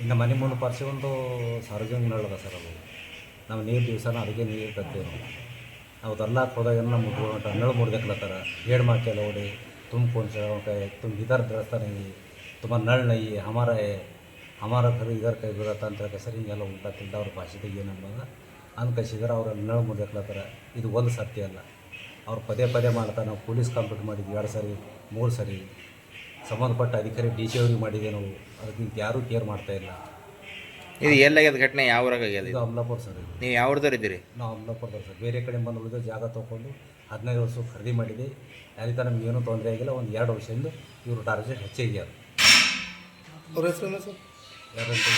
ಇನ್ನು ಮನೆ ಮುಂದೆ ಪರ್ಸಿ ಒಂದು ಸಾರ್ವಜನಿಕ ನಳದ ಸರ್ ಅದು. ನಾವು ನೀರು ದಿವಸ ಅದಕ್ಕೆ ನೀರು ಕತ್ತೇವೆ ನಾವು ನಾವು ದಲ್ಲ ಹೋದಾಗ ನಮ್ಮ ನಳ ಏಡ್ ಹೇಡ್ ಮಾಕೆಲ್ಲ ಓಡಿ ತುಂಬಿಕೊಂಡು ಕೊಂಚ ತುಂಬ ಇದರ ದ್ರಸ್ತಾನೆ ತುಂಬ ನಳ್ ನೈ ಹಮಾರ ಹಮಾರ ಕರು ಇದರ ಕೈ ಬಿಡತ್ತ ಅಂತ ಹೇಳಿ ಸರ್ ಹಿಂಗೆಲ್ಲ ಉಂಟಾಗ್ತಿದ್ದ ಅವ್ರ ಭಾಷೆದಾಗ ಏನಂಬಂದ್ರೆ ಅಂದ್ ಕಸಿದ್ರೆ ಅವ್ರ ನಳ ಮುಡ್ದಕ್ಲತ್ತಾರ ಇದು ಒಂದು ಸತ್ಯ ಅಲ್ಲ. ಅವ್ರು ಪದೇ ಪದೇ ಮಾಡ್ತಾರೆ ನಾವು ಪೊಲೀಸ್ ಕಂಪ್ಲೇಂಟ್ ಮಾಡಿದ್ವಿ ಎರಡು ಸರಿ, ಮೂರು ಸರಿ. ಸಂಬಂಧಪಟ್ಟ ಅಧಿಕಾರಿ ಡಿ ಸಿ ಅವ್ರಿಗೆ ಮಾಡಿದೆ ನಾವು. ಅದಕ್ಕೆ ಯಾರೂ ಕೇರ್ ಮಾಡ್ತಾ ಇಲ್ಲ. ಇದು ಎಲ್ಲಾಗ್ಯದ ಘಟನೆ? ಯಾವ ಊರಾಗ ಆಗ್ಯದ ಇದು? ಇದು ಅಮಲಾಪುರ ಸರ್ ಇದು. ನೀವು ಯಾವ್ದಾರು ಇದ್ದೀರಿ? ನಾವು ಅಮಲಾಪುರದವ್ರು ಸರ್. ಬೇರೆ ಕಡೆ ಬಂದು ಉಳಿದ ಜಾಗ ತೊಗೊಂಡು ಹದಿನೈದು ವರ್ಷ ಖರೀದಿ ಮಾಡಿದೆ. ಅದಕ್ಕೆ ನಮ್ಗೆ ಏನೂ ತೊಂದರೆ ಆಗಿಲ್ಲ. ಒಂದು ಎರಡು ವರ್ಷದಿಂದ ಇವರು ಟಾರ್ಗೆಟ್ ಹೆಚ್ಚಾಗಿ ಅದು ಅವ್ರ ಹೆಸರೇನು ಸರ್? ಯಾರಂತ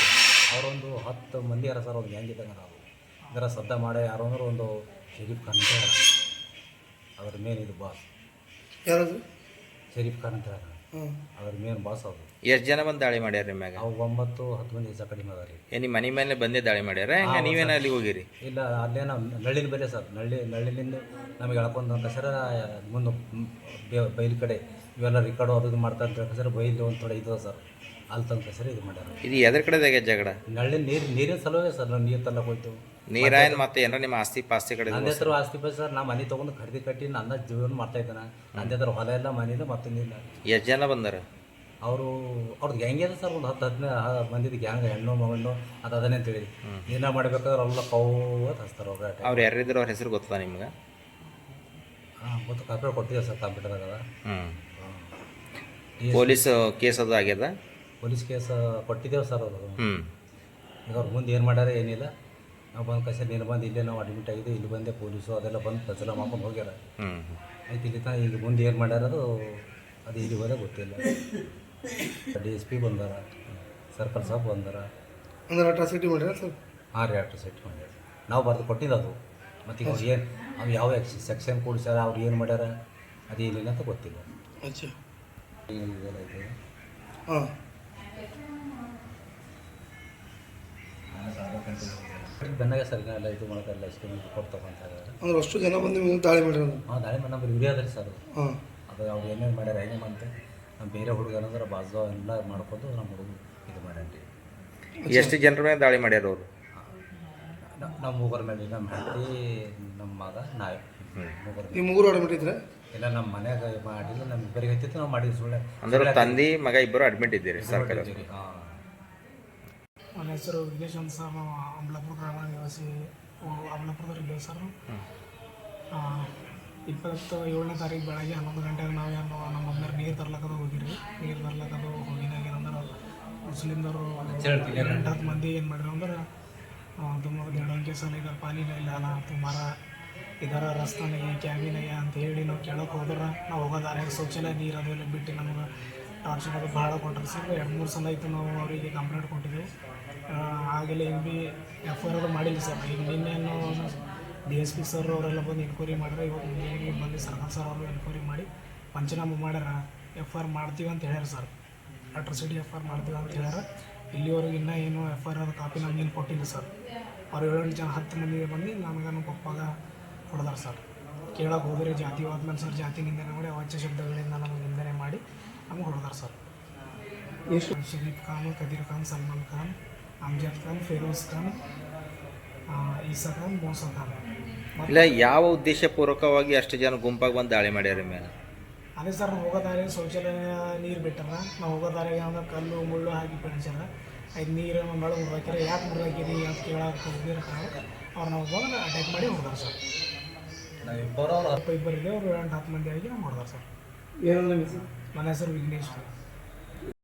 ಅವರೊಂದು ಹತ್ತು ಮಂದಿ ಯಾರ ಸರ್ ಒಂದು ಗ್ಯಾಂಗ್ ಇದ್ದಂಗೆ ನಾವು ಇದರ ಸದ್ದ ಮಾಡೋ ಯಾರು ಅಂದ್ರೆ ಒಂದು ಶರೀಫ್ ಖಾನ್ ಅಂತ ಹೇಳ. ಅದ್ರ ಮೇನ್ ಇದು ಬಾಸ್ ಯಾರದು ಶರೀಫ್ ಖಾನ್ ಅಂತ ಅದ್ರ ಮೇಲೆ ಬಾಸ್ ಎಷ್ಟು ಜನ ಬಂದು ದಾಳಿ ಮಾಡ್ಯಾರ ನಿಮ್ಮ ಮ್ಯಾಗ? ಅವು ಒಂಬತ್ತು ಹತ್ತು ಮಂದಿ ಹೆಚ್ಚು ಕಡಿಮೆ ಅದ ರೀ. ಏ ನಿಮ್ಮ ಮನೆ ಮೇಲೆ ಬಂದೇ ದಾಳಿ ಮಾಡ್ಯಾರ? ಹೆಂಗ ನೀವೇನ ಅಲ್ಲಿ ಹೋಗಿರಿ? ಇಲ್ಲ ಅಲ್ಲೇನ ನಾವು ನಳ್ಳಿನ ಬೇರೆ ಸರ್. ನಳ್ಳಿ ನಳ್ಳಿಲಿಂದ ನಮಗೆ ಎಳ್ಕೊಂಡು ಸರ ಮುಂದೆ ಬೇ- ಬೈಲ್ ಕಡೆ ಇವೆಲ್ಲ ರಿಕಾರ್ಡು ಅದು ಇದು ಮಾಡ್ತಾ ಅಂತ ಸರ್ ಬೈಲ್ ಒಂದು ಥೋಡೆ ಇದು ಸರ್. ಅಲ್ಲಿ ತನಕ ಸರ್ ಇದು ಮಾಡ್ಯಾರ. ಇದು ಎದ್ರ ಕಡೆದಾಗ ಜಗಳ ನಳ್ಳಿ ನೀರು ನೀರಿನ ಸಲುವಾಗಿ ಸರ್ ನಾವು ನೀರು ತಲ್ಲಕ್ಕೆ ಹೋಯ್ತು ನೀರಾಯನ್ ಮತ್ತೆ ಏನಾರ ನಿಮ್ಮ ಆಸ್ತಿ ಪಾಸ್ತಿ ಕಡೆ ನನ್ನ ಹೆಸರು ಆಸ್ತಿ ಪಾಸ್ತಿ ಸರ್ ನಾ ಮನೆ ತೊಗೊಂಡು ಖರೀದಿ ಕಟ್ಟಿ ನನ್ನ ಜೀವನ ಮಾಡ್ತಾ ಇದ್ದಾನೆ. ನಂದೇ ಹತ್ರ ಹೊಲ ಎಲ್ಲ ಮನೇನು ಮತ್ತೊಂದಿಲ್ಲ ಎಷ್ಟು ಜನ ಬಂದಾರ? ಅವರು ಅವ್ರದ್ದು ಗ್ಯಾಂಗ್ ಇದೆ ಸರ್ ಒಂದು ಹತ್ತು ಹದಿನೈದು ಮಂದಿದ್ದು ಗ್ಯಾಂಗ್ ಹೆಣ್ಣು ಮಗಣ್ಣು ಅದು ಅದನ್ನೇ ಅಂತೇಳಿ ಏನ ಮಾಡ್ಬೇಕಾದ್ರೆ ಅವೆಲ್ಲ ಕೌವತ್ ಹಚ್ತಾರೆ ಅವ್ರ ಅವ್ರು ಯಾರಿದ್ರು ಅವ್ರ ಹೆಸರು ಗೊತ್ತಾ ನಿಮ್ಗೆ? ಹಾಂ ಮತ್ತು ಕಂಪ್ಯೂಟರ್ ಕೊಟ್ಟಿದ್ದೆ ಸರ್ ಕಂಪ್ಯೂಟರ್ದಾಗ ಹ್ಞೂ ಪೊಲೀಸ್ ಕೇಸ್ ಅದು ಆಗ್ಯದ? ಪೊಲೀಸ್ ಕೇಸ್ ಕೊಟ್ಟಿದ್ದೇವೆ ಸರ್ ಅವರು. ಹ್ಞೂ ಈಗ ಅವ್ರ ಮುಂದೆ ಏನು ಮಾಡ್ಯಾರ ಏನಿಲ್ಲ. ನಾವು ಬಂದು ಕಸ ನೀನು ಬಂದು ಇಲ್ಲೇ ನಾವು ಅಡ್ಮಿಟ್ ಆಗಿದ್ದು ಇಲ್ಲಿ ಬಂದೆ ಪೊಲೀಸು ಅದೆಲ್ಲ ಬಂದು ಕಸಲ ಮಾಡ್ಕೊಂಡು ಹೋಗ್ಯಾರ. ಆಯ್ತು ಇಲ್ಲಿ ತಾ ಇಲ್ಲಿ ಮುಂದೆ ಏನು ಮಾಡ್ಯಾರದು ಅದು ಅದು ಇಲ್ಲಿ ಹೋದ ಗೊತ್ತಿಲ್ಲ. ಡಿ ಎಸ್ ಪಿ ಬಂದಾರ ಸರ್ಕಲ್ ಸಾಬ್ ಬಂದಾರ. ಅಂದ್ರೆ ಅಟ್ರಾಸಿಟಿ ಮಾಡ್ಯಾರ ಸರ್? ಹಾಂ ರೀ ಅಟ್ರಾಸಿಟಿ ಸೆಟ್ ಮಾಡ್ಯಾರ ನಾವು ಬರೆದು ಕೊಟ್ಟಿದ್ದು ಅದು. ಮತ್ತು ಈಗ ಅವ್ರು ಏನು ಅವ್ರು ಯಾವ ಸೆಕ್ಷನ್ ಕೂಡಿಸ್ಯಾರ ಅವ್ರು ಏನು ಮಾಡ್ಯಾರ ಅದೇನಿಲ್ಲ ಅಂತ ಗೊತ್ತಿಲ್ಲ. ಅಚ್ಚ. ಏನು ಇದೆಲ್ಲ ಇದೆ. ಹಾಂ. ಬೆನ್ನಾಗ ಸರ್ ಎಲ್ಲ ಇದು ಮಾಡೋದಲ್ಲ ಇಷ್ಟು ಕೊಟ್ಟು ತೊಗೊಂತ ಅಂದ್ರೆ ಅಷ್ಟು ಜನ ಬಂದು ನಿಮಗೆ ದಾಳಿ ಮಾಡ್ಯಾರ ಹಾಂ ದಾಳಿ ಮಾಡಿ ನಮ್ಗೆ ಯೂರಿಯಾ ಅದ ರೀ ಸರ್ ಅದು. ಹಾಂ. ಅದು ಅವ್ರು ಏನೇನು ಮಾಡ್ಯಾರ ಏನೇ ಅಂತ ನಮ್ಮ ಬೇರೆ ಹುಡುಗರಂದ್ರೆ ಬಾಜು ಎಲ್ಲ ಮಾಡ್ಕೊಂಡು ನಮ್ಮ ಹುಡುಗ ಇದು ಮಾಡ್ಯಾನ್ರಿ. ಎಷ್ಟು ಜನರ ಮೇಲೆ ದಾಳಿ ಮಾಡ್ಯಾರ ಅವರು? ನಮ್ಮ ಮೂವರ ಮೇಲೆ ನಮ್ಮ ಹೆಂಡತಿ ನಮ್ಮ ಮಗ ನಾಯಿ. ಮೂವರ ಈ ಮೂರು ಅಡ್ಮಿಟ್ ಇದ್ರೆ ಇಲ್ಲ ನಮ್ಮ ಮನ್ಯಾಗ ಮಾಡಿಲ್ಲ ನಮ್ಮ ಇಬ್ಬರಿಗೆ ಹತ್ತಿತ್ತು ನಾವು ಮಾಡಿದ್ವಿ ಸುಳ್ಳೆ. ಅಂದ್ರೆ ತಂದೆ ಮಗ ಇಬ್ಬರು ಅಡ್ಮಿಟ್ ಇದ್ದೀರಿ ಸರ್ಕಾರ ಹಾಂ. ನನ್ನ ಹೆಸರು ವಿಘ್ನೇಶ್ ಅಂತ ಸರ್ ನಾವು ಅಂಬ್ಲಾಪುರ ಗ್ರಾಮ ನಿವಾಸಿ ಇದ್ದೇವೆ ಸರ್. ಇಪ್ಪತ್ತು ಏಳನೇ ತಾರೀಕು ಬೆಳಗ್ಗೆ ಹನ್ನೊಂದು ಗಂಟೆಗೆ ನಾವು ಏನು ನಮ್ಮ ಮಮ್ಮಿ ನೀರು ತರ್ಲಕ್ಕದ ಹೋಗಿರಿ ನೀರು ತರ್ಲಕ್ಕದು ಹೋಗಿನಾಗ ಏನಂದ್ರೆ ಮುಸ್ಲಿಮ್ದವರು ಎಂಟು ಹತ್ತು ಮಂದಿ ಏನು ಮಾಡಿದ್ರು ಅಂದ್ರೆ ತುಂಬ ದೇಡೋಂಗೆ ಸಲ ಇದ್ದಾರೆ ಪಾಲಿನ ಇಲ್ಲ ಅಲ್ಲ ತುಮಾರ ಇದರ ರಸ್ತಾನಿಗೆ ಕ್ಯಾಬಿನಿಗೆ ಅಂತ ಹೇಳಿ ನಾವು ಕೇಳೋಕೆ ಹೋದ್ರೆ ನಾವು ಹೋಗೋದಾರೆ ಶೌಚಾಲಯ ನೀರು ಅದು ಎಲ್ಲ ಬಿಟ್ಟು ನಮ್ಗೆ ಟಾರ್ಚರ್ ಅದು ಭಾಳ ಕೊಟ್ಟರು ಸರ್. ಎರಡು ಮೂರು ಸಲ ಆಯಿತು ನಾವು ಅವರಿಗೆ ಕಂಪ್ಲೇಂಟ್ ಕೊಟ್ಟಿದ್ದೆವು ಆಗಲೇ ಏನು ಭೀ ಎಫ್ ಐ ಆರ್ ಮಾಡಿಲ್ಲ ಸರ್. ಈಗ ನಿನ್ನೆನು ಡಿ ಎಸ್ ಪಿ ಸರ್ ಅವರೆಲ್ಲ ಬಂದು ಎನ್ಕ್ವೈರಿ ಮಾಡಿದ್ರೆ. ಇವತ್ತು ನಿನ್ನೆ ಬಂದು ಸರ್ಕಾರ ಸರ್ ಅವರು ಎನ್ಕ್ವೈರಿ ಮಾಡಿ ಪಂಚನಾಮ ಮಾಡ್ಯಾರ. ಎಫ್ ಐ ಆರ್ ಮಾಡ್ತೀವಿ ಅಂತ ಹೇಳ್ಯಾರ sir. Atrocity F I R ಮಾಡ್ತೀವಿ ಅಂತ ಹೇಳ್ಯಾರ. ಇಲ್ಲಿವರೆಗೆ ಇನ್ನೂ ಏನು ಎಫ್ ಐ ಆರ್ ಕಾಪಿ ನಮ್ಗೇನು ಕೊಟ್ಟಿಲ್ಲ ಸರ್. ಅವ್ರು ಏಳೆಂಟು ಜನ ಹತ್ತು ಮಂದಿಗೆ ಬಂದು ನನಗೆ ನಮ್ಮ ಪಪ್ಪಾಗ ಹೊಡೆದಾರ ಸರ್. ಕೇಳಕ್ಕೆ ಹೋದರೆ ಜಾತಿವಾದ ಮೇಲೆ ಸರ್ ಜಾತಿ ನಿಂದನೆ ಮಾಡಿ ಅವಾಚ್ಯ ಶಬ್ದಗಳಿಂದ ನಮಗೆ ನಿಂದನೆ ಮಾಡಿ ನಮ್ಗೆ ಹೊಡೆದಾರೆ ಸರ್. ಶರೀಫ್ ಖಾನ್ ಕದೀರ್ ಖಾನ್ ಸಲ್ಮಾನ್ ಖಾನ್ ಅಮ್ಜದ್ ಖಾನ್ ಫಿರೋಜ್ ಖಾನ್ ಈಸಾ ಖಾನ್ ಮೋಸಾ ಖಾನ್. ಇಲ್ಲ ಯಾವ ಉದ್ದೇಶಪೂರ್ವಕವಾಗಿ ಅಷ್ಟು ಜನ ಗುಂಪಾಗಿ ಬಂದು ದಾಳಿ ಮಾಡ್ಯಾರ ಮೇಲೆ? ಅದೇ ಸರ್ ನಾವು ಹೋಗೋ ದಾರಿ ಶೌಚಾಲಯ ನೀರು ಬಿಟ್ಟಾರ ನಾವು ಹೋಗೋದಾರೆ ಯಾವ್ದು ಕಲ್ಲು ಮುಳ್ಳು ಹಾಕಿ ಬೆಳೆಸ್ಯಾರ ಐದು ನೀರು ಮಳೆ ಮುರ್ದಾಕಿರ ಯಾಕೆ ಮುರ್ದಾಕಿರಿ ಯಾಕೆ ಕೇಳಕ್ಕೆ ಅವ್ರು ನಾವು ಬಂದು ಅಟ್ಯಾಕ್ ಮಾಡಿ ಹೊಡೆದಾರ ಸರ್. ನಾವು ಇಬ್ಬರು ಅವ್ರು. ಅಪ್ಪ ಇಬ್ಬರಿದೆ ಅವರು ಎಂಟು ಹತ್ತು ಮಂದಿ ಆಗಿ ನಾವು ಹೊಡೆದಾರ ಸರ್. ಏನಂದ್ರೆ ನನ್ನ ಹೆಸರು ವಿಘ್ನೇಶ್.